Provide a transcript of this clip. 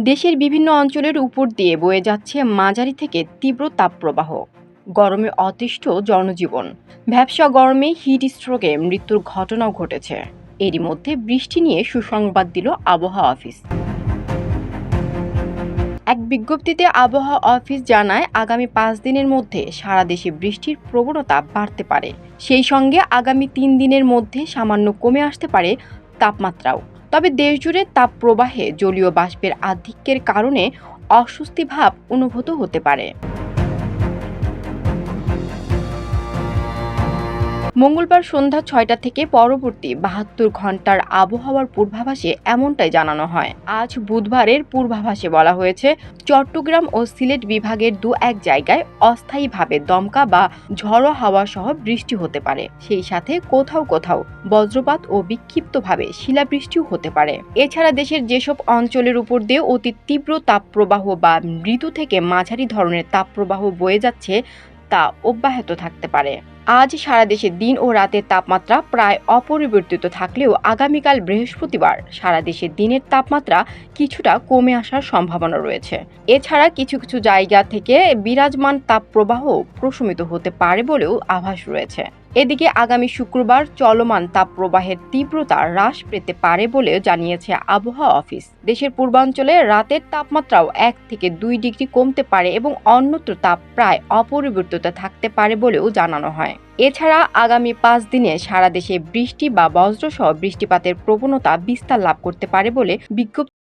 দেশের বিভিন্ন অঞ্চলের উপর দিয়ে বয়ে যাচ্ছে মাঝারি থেকে তীব্র তাপপ্রবাহ। গরমে অতিষ্ঠ জনজীবন। ভ্যাবসা গরমে হিট স্ট্রোকে মৃত্যুর ঘটনাও ঘটেছে। এরই মধ্যে বৃষ্টি নিয়ে সুসংবাদ দিল আবহাওয়া অফিস। এক বিজ্ঞপ্তিতে আবহাওয়া অফিস জানায়, আগামী পাঁচ দিনের মধ্যে সারা দেশে বৃষ্টির প্রবণতা বাড়তে পারে। সেই সঙ্গে আগামী তিন দিনের মধ্যে সামান্য কমে আসতে পারে তাপমাত্রাও। তবে দেশজুড়ে তাপ প্রবাহে জলীয় বাষ্পের আধিক্যের কারণে অস্বস্তি ভাব অনুভূত হতে পারে। মঙ্গলবার সন্ধ্যা ছয়টা থেকে পরবর্তী বাহাত্তর ঘণ্টার আবহাওয়ার পূর্বাভাসে এমনটাই জানানো হয়। আজ বুধবারের পূর্বাভাসে বলা হয়েছে, চট্টগ্রাম ও সিলেট বিভাগের দু এক জায়গায় অস্থায়ীভাবে দমকা বা ঝড়ো হাওয়া সহ বৃষ্টি হতে পারে। সেই সাথে কোথাও কোথাও বজ্রপাত ও বিক্ষিপ্তভাবে শিলাবৃষ্টিও হতে পারে। এছাড়া দেশের যেসব অঞ্চলের উপর দিয়ে অতি তীব্র তাপপ্রবাহ বা মৃদু থেকে মাঝারি ধরনের তাপপ্রবাহ বয়ে যাচ্ছে, তা অব্যাহত থাকতে পারে। আজ সারা দেশে দিন ও রাতের তাপমাত্রা প্রায় অপরিবর্তিত থাকলেও আগামীকাল বৃহস্পতিবার সারা দেশে দিনের তাপমাত্রা কিছুটা কমে আসার সম্ভাবনা রয়েছে। এছাড়া কিছু কিছু জায়গা থেকে বিরাজমান তাপপ্রবাহ প্রশমিত হতে পারে বলেও আভাস রয়েছে। এদিকে আগামী শুক্রবার চলমান তাপপ্রবাহের তীব্রতা হ্রাস পেতে পারে বলে জানিয়েছে আবহাওয়া অফিস। দেশের পূর্বাঞ্চলে রাতের তাপমাত্রাও এক থেকে দুই ডিগ্রি কমতে পারে এবং অন্যত্র তাপ প্রায় অপরিবর্তিত থাকতে পারে বলেও জানানো হয়। এছাড়া আগামী পাঁচ দিনে সারা দেশে বৃষ্টি বা বজ্রসহ বৃষ্টিপাতের প্রবণতা বিস্তার লাভ করতে পারে বলে বিজ্ঞপ্তি